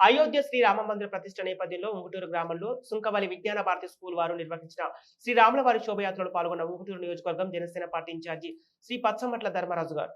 అయోధ్య శ్రీ రామ మందిర ప్రతిష్ట నేపథ్యంలో ఉంగుటూరు గ్రామంలో సుంకవలి విజ్ఞాన భారతి స్కూల్ వారు నిర్వహించిన శ్రీ రాముల వారి శోభయాత్రలో పాల్గొన్న ఉంగుటూరు నియోజకవర్గం జనసేన పార్టీ ఇన్ఛార్జి శ్రీ పచ్చమట్ల ధర్మరాజు గారు.